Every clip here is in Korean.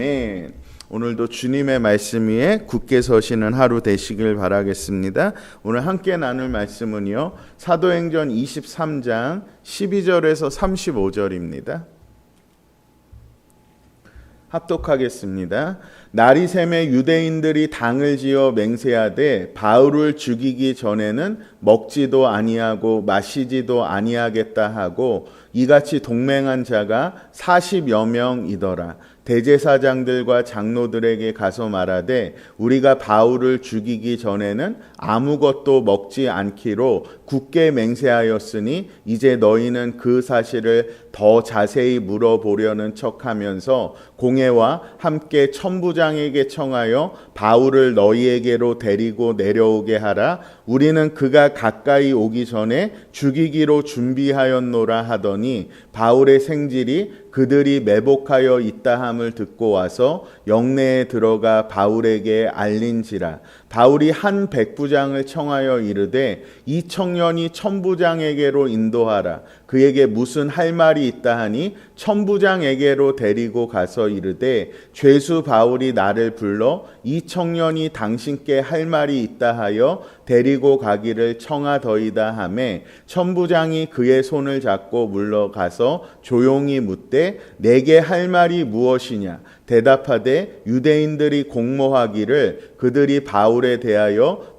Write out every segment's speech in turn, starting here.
아멘. 오늘도 주님의 말씀 위에 굳게 서시는 하루 되시길 바라겠습니다. 오늘 함께 나눌 말씀은요. 사도행전 23장 12절에서 35절입니다. 합독하겠습니다. 날이 샘에 유대인들이 당을 지어 맹세하되 바울을 죽이기 전에는 먹지도 아니하고 마시지도 아니하겠다 하고 이같이 동맹한 자가 40여 명이더라. 대제사장들과 장로들에게 가서 말하되 우리가 바울을 죽이기 전에는 아무것도 먹지 않기로 굳게 맹세하였으니 이제 너희는 그 사실을 더 자세히 물어보려는 척하면서 공회와 함께 천부장에게 청하여 바울을 너희에게로 데리고 내려오게 하라. 우리는 그가 가까이 오기 전에 죽이기로 준비하였노라 하더니 바울의 생질이 그들이 매복하여 있다 함을 듣고 와서 영내에 들어가 바울에게 알린지라 바울이 한 백부장을 청하여 이르되 이 청년이 천부장에게로 인도하라. 그에게 무슨 할 말이 있다 하니 천부장에게로 데리고 가서 이르되 죄수 바울이 나를 불러 이 청년이 당신께 할 말이 있다 하여 데리고 가기를 청하더이다 하매 천부장이 그의 손을 잡고 물러가서 조용히 묻되 내게 할 말이 무엇이냐 대답하되 유대인들이 공모하기를 그들이 바울에 대하여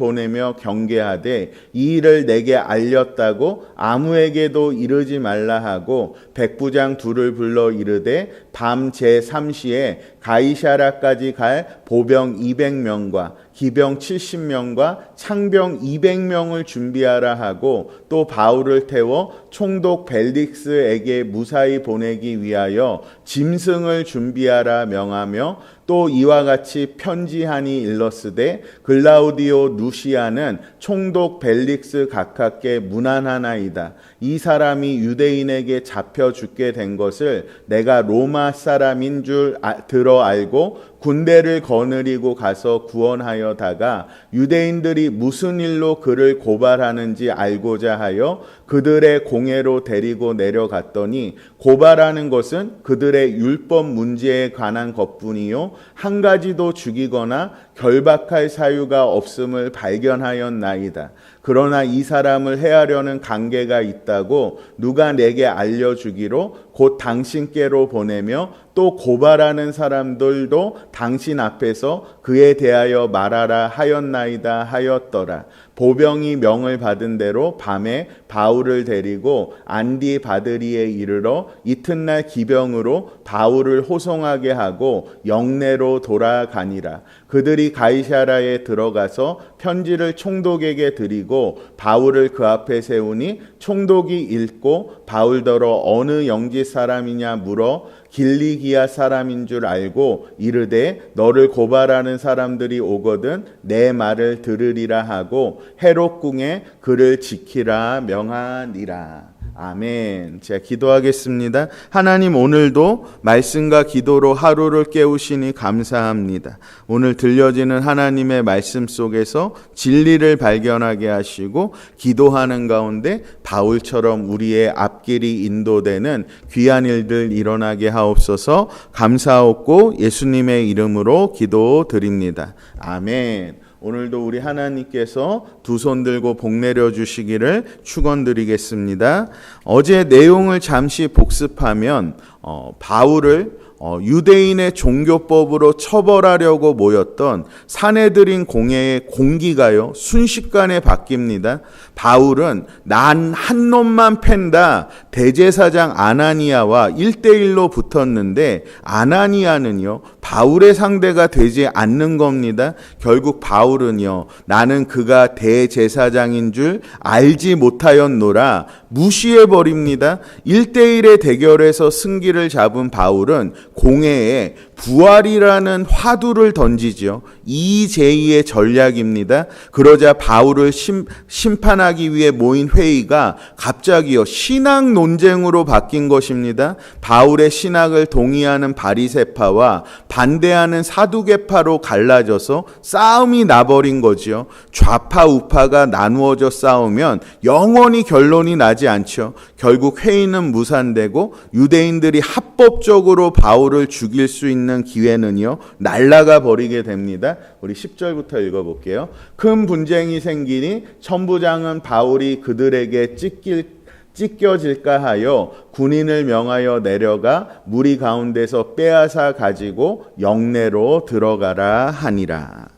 보내며 경계하되 이 일을 내게 알렸다고 아무에게도 이르지 말라 하고 백부장 둘을 불러 이르되 밤 제3시에 가이샤라까지 갈 보병 200명과 기병 70명과 창병 200명을 준비하라 하고 또 바울을 태워 총독 벨릭스에게 무사히 보내기 위하여 짐승을 준비하라 명하며 또 이와 같이 편지하니 일러스되 글라우디오 누시아는 총독 벨릭스 각하께 무난하나이다. 이 사람이 유대인에게 잡혀 죽게 된 것을 내가 로마 사람인 줄 아, 들어 알고 군대를 거느리고 가서 구원하여다가 유대인들이 무슨 일로 그를 고발하는지 알고자 하여 그들의 공회로 데리고 내려갔더니 고발하는 것은 그들의 율법 문제에 관한 것뿐이요 한 가지도 죽이거나 결박할 사유가 없음을 발견하였나이다. 그러나 이 사람을 해하려는 관계가 있다고 누가 내게 알려주기로 곧 당신께로 보내며 또 고발하는 사람들도 당신 앞에서 그에 대하여 말하라 하였나이다 하였더라. 보병이 명을 받은 대로 밤에 바울을 데리고 안디 바드리에 이르러 이튿날 기병으로 바울을 호송하게 하고 영내로 돌아가니라. 그들이 가이샤라에 들어가서 편지를 총독에게 드리고 바울을 그 앞에 세우니 총독이 읽고 바울더러 어느 영지 사람이냐 물어 길리기아 사람인 줄 알고 이르되 너를 고발하는 사람들이 오거든 내 말을 들으리라 하고 헤롯궁에 그를 지키라 명하니라. 아멘. 제가 기도하겠습니다. 하나님 오늘도 말씀과 기도로 하루를 깨우시니 감사합니다. 오늘 들려지는 하나님의 말씀 속에서 진리를 발견하게 하시고 기도하는 가운데 바울처럼 우리의 앞길이 인도되는 귀한 일들 일어나게 하옵소서 감사하고 예수님의 이름으로 기도드립니다. 아멘. 오늘도 우리 하나님께서 두 손 들고 복 내려 주시기를 축원드리겠습니다. 어제 내용을 잠시 복습하면 어, 바울을 어, 유대인의 종교법으로 처벌하려고 모였던 사내들인 공회의 공기가요 순식간에 바뀝니다. 바울은 난 한 놈만 팬다 대제사장 아나니아와 1대1로 붙었는데 아나니아는요 바울의 상대가 되지 않는 겁니다. 결국 바울은요 나는 그가 대제사장인 줄 알지 못하였노라 무시해 버립니다. 1대1의 대결에서 승기를 잡은 바울은 공회에 부활이라는 화두를 던지죠. 이제이의 전략입니다. 그러자 바울을 심, 심판하기 위해 모인 회의가 갑자기요 신앙 논쟁으로 바뀐 것입니다. 바울의 신학을 동의하는 바리세파와 반대하는 사두개파로 갈라져서 싸움이 나버린 거지요. 좌파 우파가 나누어져 싸우면 영원히 결론이 나지 않죠. 결국 회의는 무산되고 유대인들이 합법적으로 바울을 죽일 수 있는 기회는요 날라가 버리게 됩니다. 우리 10절부터 읽어볼게요. 큰 분쟁이 생기니 천부장은 바울이 그들에게 찢길 찢겨질까 하여 군인을 명하여 내려가 무리 가운데서 빼앗아 가지고 영내로 들어가라 하니라.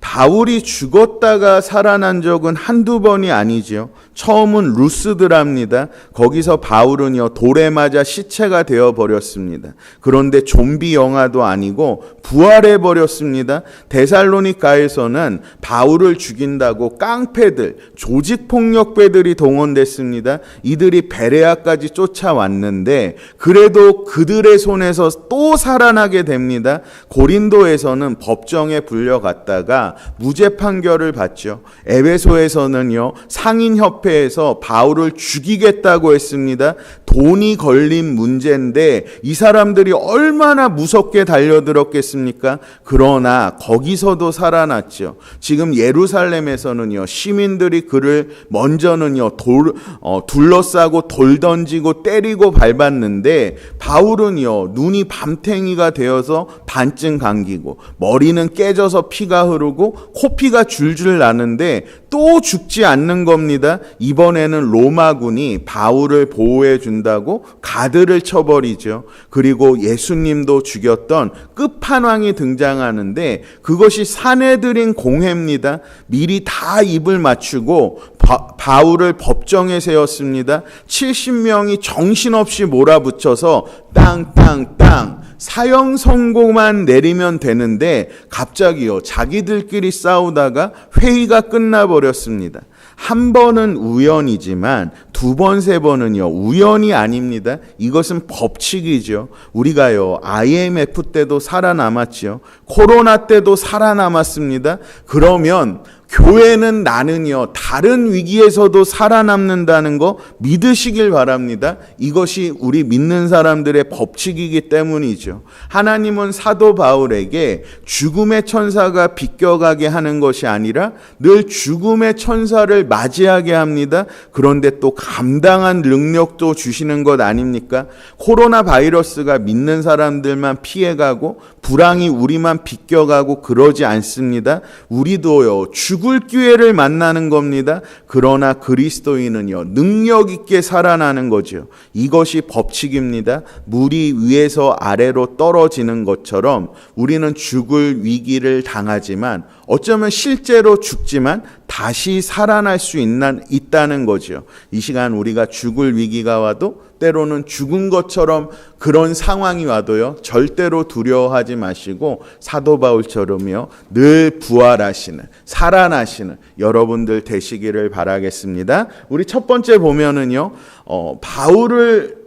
바울이 죽었다가 살아난 적은 한두 번이 아니지요. 처음은 루스드랍니다. 거기서 바울은요, 돌에 맞아 시체가 되어 버렸습니다. 그런데 좀비 영화도 아니고 부활해 버렸습니다. 데살로니가에서는 바울을 죽인다고 깡패들, 조직폭력배들이 동원됐습니다. 이들이 베레아까지 쫓아왔는데, 그래도 그들의 손에서 또 살아나게 됩니다. 고린도에서는 법정에 불려갔다가 무죄 판결을 받죠. 에베소에서는요, 상인협회 에서 바울을 죽이겠다고 했습니다. 돈이 걸린 문제인데 이 사람들이 얼마나 무섭게 달려들었겠습니까? 그러나 거기서도 살아났죠. 지금 예루살렘에서는요, 시민들이 그를 먼저는요, 돌, 어, 둘러싸고 돌 던지고 때리고 밟았는데 바울은요, 눈이 밤탱이가 되어서 반쯤 감기고 머리는 깨져서 피가 흐르고 코피가 줄줄 나는데 또 죽지 않는 겁니다. 이번에는 로마군이 바울을 보호해 준다고 가드를 쳐버리죠. 그리고 예수님도 죽였던 끝판왕이 등장하는데 그것이 사내들인 공회입니다. 미리 다 입을 맞추고 바, 울을 법정에 세웠습니다. 70명이 정신없이 몰아붙여서 땅땅땅 사형 선고만 내리면 되는데 갑자기요 자기들끼리 싸우다가 회의가 끝나버렸습니다. 한 번은 우연이지만 두 번, 세 번은요, 우연이 아닙니다. 이것은 법칙이죠. 우리가요, IMF 때도 살아남았죠. 코로나 때도 살아남았습니다. 그러면 교회는 나는요, 다른 위기에서도 살아남는다는 거 믿으시길 바랍니다. 이것이 우리 믿는 사람들의 법칙이기 때문이죠. 하나님은 사도 바울에게 죽음의 천사가 비껴가게 하는 것이 아니라 늘 죽음의 천사를 맞이하게 합니다. 그런데 또 감당한 능력도 주시는 것 아닙니까? 코로나 바이러스가 믿는 사람들만 피해가고 불황이 우리만 비껴가고 그러지 않습니다. 우리도요, 죽을 기회를 만나는 겁니다. 그러나 그리스도인은요, 능력 있게 살아나는 거죠. 이것이 법칙입니다. 물이 위에서 아래로 떨어지는 것처럼 우리는 죽을 위기를 당하지만 어쩌면 실제로 죽지만 다시 살아날 수 있는, 있다는 거죠. 이 시간 우리가 죽을 위기가 와도 때로는 죽은 것처럼 그런 상황이 와도요, 절대로 두려워하지 마시고 사도 바울처럼요, 늘 부활하시는, 살아나시는 여러분들 되시기를 바라겠습니다. 우리 첫 번째 보면은요, 어, 바울을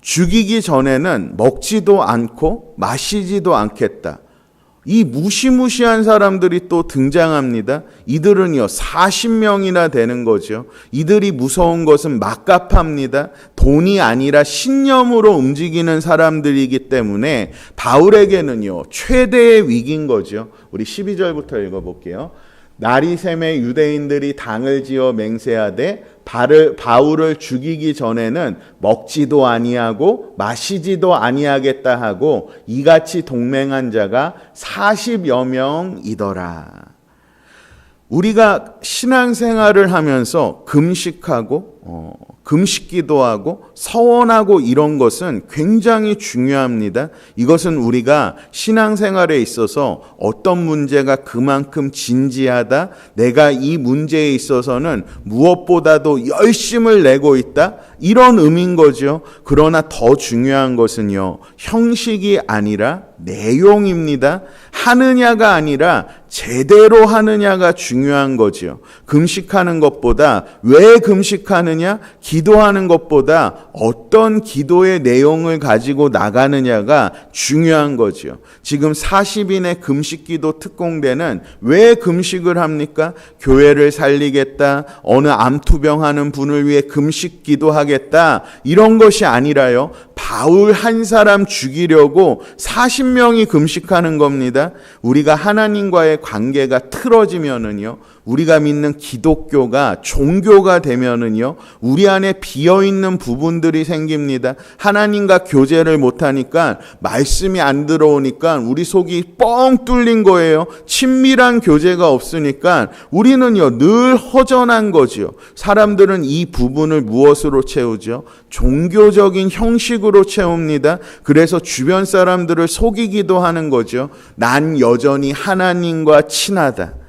죽이기 전에는 먹지도 않고 마시지도 않겠다. 이 무시무시한 사람들이 또 등장합니다. 이들은요, 40명이나 되는 거죠. 이들이 무서운 것은 막갑합니다. 돈이 아니라 신념으로 움직이는 사람들이기 때문에 바울에게는요, 최대의 위기인 거죠. 우리 12절부터 읽어볼게요. 샘에 유대인들이 당을 지어 맹세하되 바를, 바울을 죽이기 전에는 먹지도 아니하고 마시지도 아니하겠다 하고 이같이 동맹한 자가 40여 명이더라. 우리가 신앙생활을 하면서 금식하고 어, 금식기도 하고 서원하고 이런 것은 굉장히 중요합니다. 이것은 우리가 신앙생활에 있어서 어떤 문제가 그만큼 진지하다, 내가 이 문제에 있어서는 무엇보다도 열심을 내고 있다, 이런 의미인 거죠. 그러나 더 중요한 것은요. 형식이 아니라 내용입니다. 하느냐가 아니라 제대로 하느냐가 중요한 거지요. 금식하는 것보다 왜 금식하느냐? 기도하는 것보다 어떤 기도의 내용을 가지고 나가느냐가 중요한 거지요. 지금 40인의 금식 기도 특공대는 왜 금식을 합니까? 교회를 살리겠다. 어느 암투병하는 분을 위해 금식 기도하 겠다. 이런 것이 아니라요. 바울 한 사람 죽이려고 40명이 금식하는 겁니다. 우리가 하나님과의 관계가 틀어지면은요. 우리가 믿는 기독교가 종교가 되면은요. 우리 안에 비어 있는 부분들이 생깁니다. 하나님과 교제를 못 하니까 말씀이 안 들어오니까 우리 속이 뻥 뚫린 거예요. 친밀한 교제가 없으니까 우리는요. 늘 허전한 거지요. 사람들은 이 부분을 무엇으로 채우죠? 종교적인 형식으로 채웁니다. 그래서 주변 사람들을 속이기도 하는 거죠. 난 여전히 하나님과 친하다.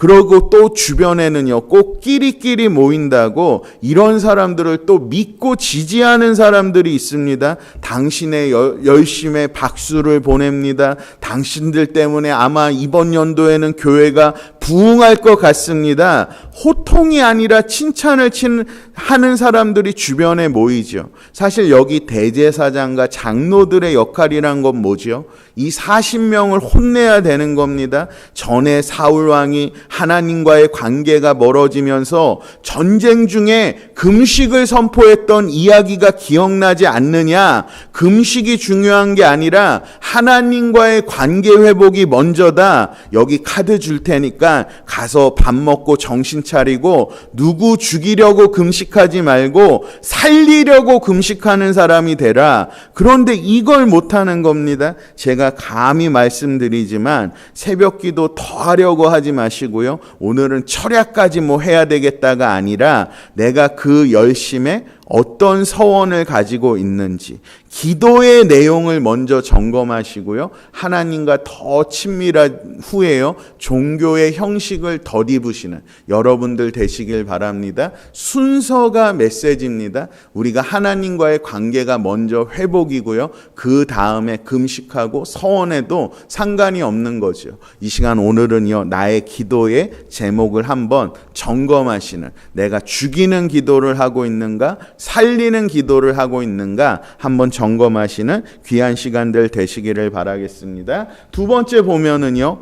그러고 또 주변에는요, 꼭 끼리끼리 모인다고 이런 사람들을 또 믿고 지지하는 사람들이 있습니다. 당신의 여- 열심에 박수를 보냅니다. 당신들 때문에 아마 이번 연도에는 교회가 부흥할 것 같습니다. 호통이 아니라 칭찬을 친, 하는 사람들이 주변에 모이죠. 사실 여기 대제사장과 장로들의 역할이란 건 뭐죠? 이 40명을 혼내야 되는 겁니다. 전에 사울 왕이 하나님과의 관계가 멀어지면서 전쟁 중에 금식을 선포했던 이야기가 기억나지 않느냐? 금식이 중요한 게 아니라 하나님과의 관계 회복이 먼저다. 여기 카드 줄 테니까 가서 밥 먹고 정신 차리고 누구 죽이려고 금식하지 말고 살리려고 금식하는 사람이 되라. 그런데 이걸 못하는 겁니다. 제가 감히 말씀드리지만 새벽 기도 더 하려고 하지 마시고요. 오늘은 철야까지 뭐 해야 되겠다가 아니라 내가 그 열심에 어떤 서원을 가지고 있는지 기도의 내용을 먼저 점검하시고요. 하나님과 더 친밀한 후에요. 종교의 형식을 덧입으시는 여러분들 되시길 바랍니다. 순서가 메시지입니다. 우리가 하나님과의 관계가 먼저 회복이고요. 그 다음에 금식하고 서원에도 상관이 없는 거죠. 이 시간 오늘은요. 나의 기도의 제목을 한번 점검하시는 내가 죽이는 기도를 하고 있는가 살리는 기도를 하고 있는가 한번 점검하시는 귀한 시간들 되시기를 바라겠습니다. 두 번째 보면은요.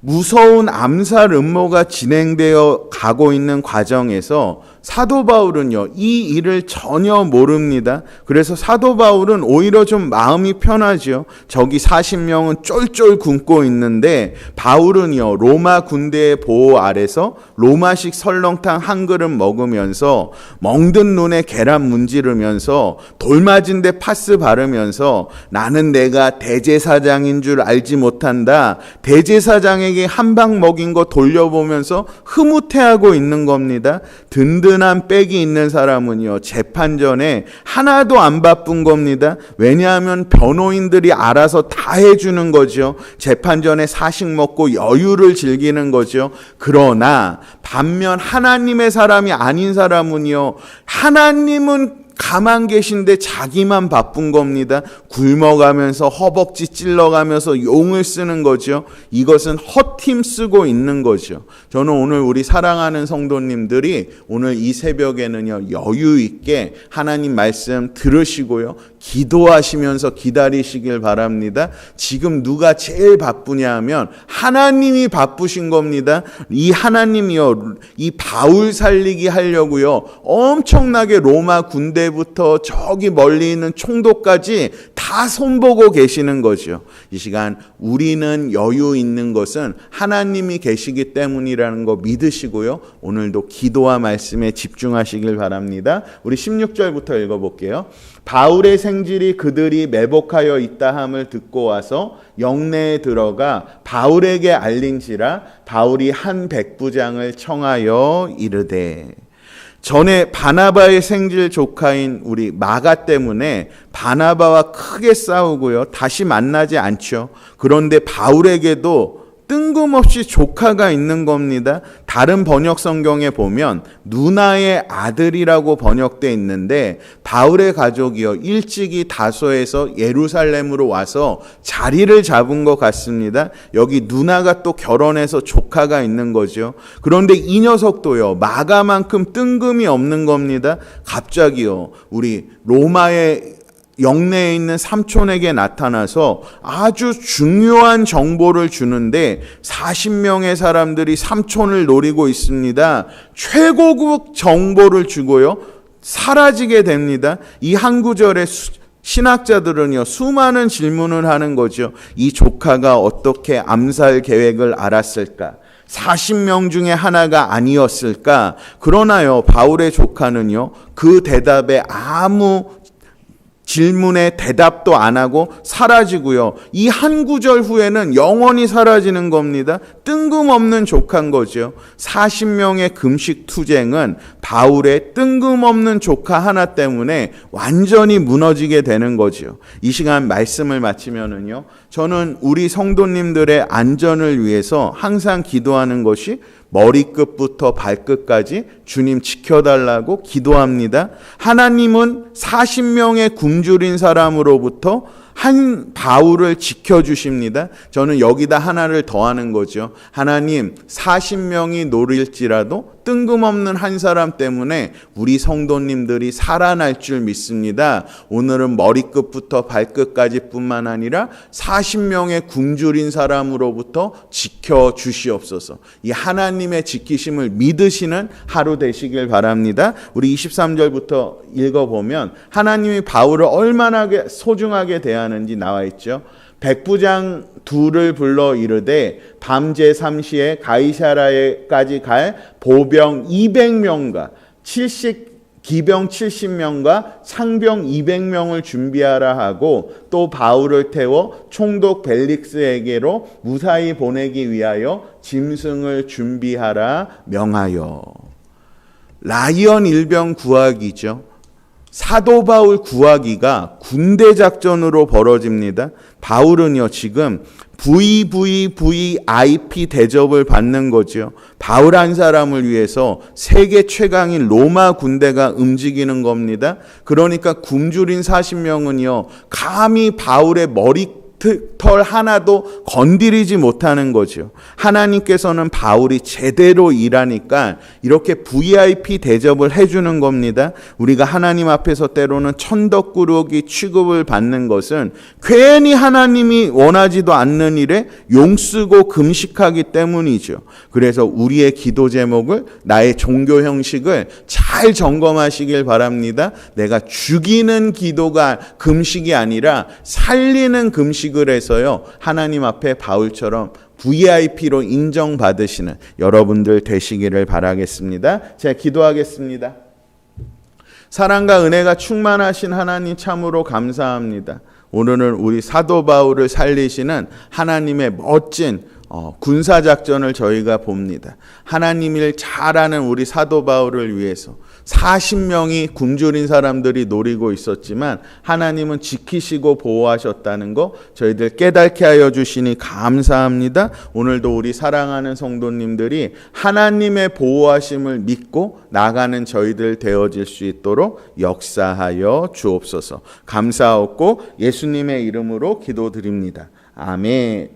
무서운 암살 음모가 진행되어 가고 있는 과정에서 사도 바울은요, 이 일을 전혀 모릅니다. 그래서 사도 바울은 오히려 좀 마음이 편하죠. 저기 40명은 쫄쫄 굶고 있는데, 바울은요, 로마 군대의 보호 아래서 로마식 설렁탕 한 그릇 먹으면서 멍든 눈에 계란 문지르면서 돌 맞은 데 파스 바르면서 나는 내가 대제사장인 줄 알지 못한다. 대제사장에게 한 방 먹인 거 돌려보면서 흐뭇해하고 있는 겁니다. 든든 한 백이 있는 사람은요, 재판 전에 하나도 안 바쁜 겁니다. 왜냐하면 변호인들이 알아서 다 해주는 거죠. 재판 전에 사식 먹고 여유를 즐기는 거죠. 그러나 반면 하나님의 사람이 아닌 사람은요, 하나님은 가만 계신데 자기만 바쁜 겁니다. 굶어가면서 허벅지 찔러가면서 용을 쓰는 거죠. 이것은 헛힘 쓰고 있는 거죠. 저는 오늘 우리 사랑하는 성도님들이 오늘 이 새벽에는요, 여유 있게 하나님 말씀 들으시고요, 기도하시면서 기다리시길 바랍니다. 지금 누가 제일 바쁘냐 하면 하나님이 바쁘신 겁니다. 이 하나님이요, 이 바울 살리기 하려고요, 엄청나게 로마 군대부터 저기 멀리 있는 총독까지 다 손보고 계시는 거죠. 이 시간 우리는 여유 있는 것은 하나님이 계시기 때문이라는 거 믿으시고요. 오늘도 기도와 말씀에 집중하시길 바랍니다. 우리 16절부터 읽어볼게요. 바울의 생질이 그들이 매복하여 있다 함을 듣고 와서 영내에 들어가 바울에게 알린지라 바울이 한 백부장을 청하여 이르되 전에 바나바의 생질 조카인 우리 마가 때문에 바나바와 크게 싸우고요. 다시 만나지 않죠. 그런데 바울에게도 뜬금없이 조카가 있는 겁니다. 다른 번역 성경에 보면 누나의 아들이라고 번역돼 있는데 바울의 가족이요 일찍이 다소에서 예루살렘으로 와서 자리를 잡은 것 같습니다. 여기 누나가 또 결혼해서 조카가 있는 거죠. 그런데 이 녀석도요 마가만큼 뜬금이 없는 겁니다. 갑자기요 우리 로마의 영내에 있는 삼촌에게 나타나서 아주 중요한 정보를 주는데 40명의 사람들이 삼촌을 노리고 있습니다. 최고급 정보를 주고요. 사라지게 됩니다. 이 한 구절에 수- 신학자들은요, 수많은 질문을 하는 거죠. 이 조카가 어떻게 암살 계획을 알았을까? 40명 중에 하나가 아니었을까? 그러나요, 바울의 조카는요, 그 대답에 아무 질문에 대답도 안 하고 사라지고요. 이 한 구절 후에는 영원히 사라지는 겁니다. 뜬금없는 족한 거죠. 40명의 금식 투쟁은 바울의 뜬금없는 조카 하나 때문에 완전히 무너지게 되는 거죠. 이 시간 말씀을 마치면은요. 저는 우리 성도님들의 안전을 위해서 항상 기도하는 것이 머리끝부터 발끝까지 주님 지켜달라고 기도합니다. 하나님은 40명의 굶주린 사람으로부터 한 바울을 지켜주십니다. 저는 여기다 하나를 더하는 거죠. 하나님, 40명이 노릴지라도 뜬금없는 한 사람 때문에 우리 성도님들이 살아날 줄 믿습니다. 오늘은 머리끝부터 발끝까지 뿐만 아니라 40명의 굶주린 사람으로부터 지켜 주시옵소서. 이 하나님의 지키심을 믿으시는 하루 되시길 바랍니다. 우리 23절부터 읽어보면 하나님이 바울을 얼마나 소중하게 대하는지 나와 있죠. 백부장 둘을 불러 이르되 밤제 3시에 가이사라에까지 갈 보병 200명과 70 기병 70명과 상병 200명을 준비하라 하고 또 바울을 태워 총독 벨릭스에게로 무사히 보내기 위하여 짐승을 준비하라 명하여 라이언 일병 구하기죠. 사도 바울 구하기가 군대 작전으로 벌어집니다. 바울은요, 지금 VVVIP 대접을 받는 거죠. 바울 한 사람을 위해서 세계 최강인 로마 군대가 움직이는 겁니다. 그러니까 굶주린 40명은요, 감히 바울의 머리 털 하나도 건드리지 못하는 거죠. 하나님께서는 바울이 제대로 일하니까 이렇게 VIP 대접을 해주는 겁니다. 우리가 하나님 앞에서 때로는 천덕꾸러기 취급을 받는 것은 괜히 하나님이 원하지도 않는 일에 용쓰고 금식하기 때문이죠. 그래서 우리의 기도 제목을 나의 종교 형식을 잘 점검하시길 바랍니다. 내가 죽이는 기도가 금식이 아니라 살리는 금식 을 해서요. 하나님 앞에 바울처럼 VIP로 인정받으시는 여러분들 되시기를 바라겠습니다. 제가 기도하겠습니다. 사랑과 은혜가 충만하신 하나님 참으로 감사합니다. 오늘은 우리 사도 바울을 살리시는 하나님의 멋진 어, 군사 작전을 저희가 봅니다. 하나님을 잘 아는 우리 사도 바울을 위해서 40명이 굶주린 사람들이 노리고 있었지만 하나님은 지키시고 보호하셨다는 거 저희들 깨닫게 하여 주시니 감사합니다. 오늘도 우리 사랑하는 성도님들이 하나님의 보호하심을 믿고 나가는 저희들 되어질 수 있도록 역사하여 주옵소서. 감사하고 예수님의 이름으로 기도드립니다. 아멘.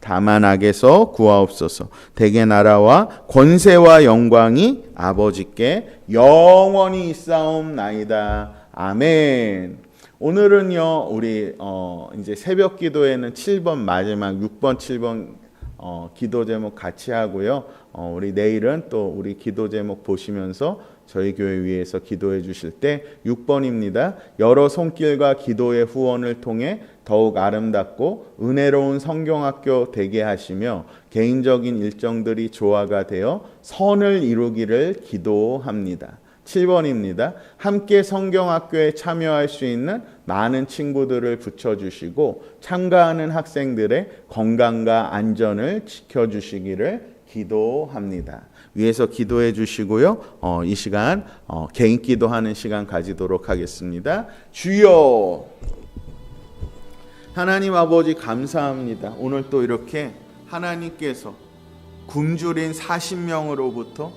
다만 악에서 구하옵소서. 대개 나라와 권세와 영광이 아버지께 영원히 있사옵나이다. 아멘. 오늘은요 우리 어 이제 새벽 기도에는 7번 마지막 6번 7번 어, 기도 제목 같이 하고요. 어, 우리 내일은 또 우리 기도 제목 보시면서 저희 교회 위해서 기도해 주실 때 6번입니다. 여러 손길과 기도의 후원을 통해 더욱 아름답고 은혜로운 성경학교 되게 하시며 개인적인 일정들이 조화가 되어 선을 이루기를 기도합니다. 7번입니다. 함께 성경학교에 참여할 수 있는 많은 친구들을 붙여주시고 참가하는 학생들의 건강과 안전을 지켜주시기를 기도합니다. 위에서 기도해 주시고요. 어, 이 시간 어, 개인 기도하는 시간 가지도록 하겠습니다. 주여 하나님 아버지 감사합니다. 오늘 또 이렇게 하나님께서 굶주린 40명으로부터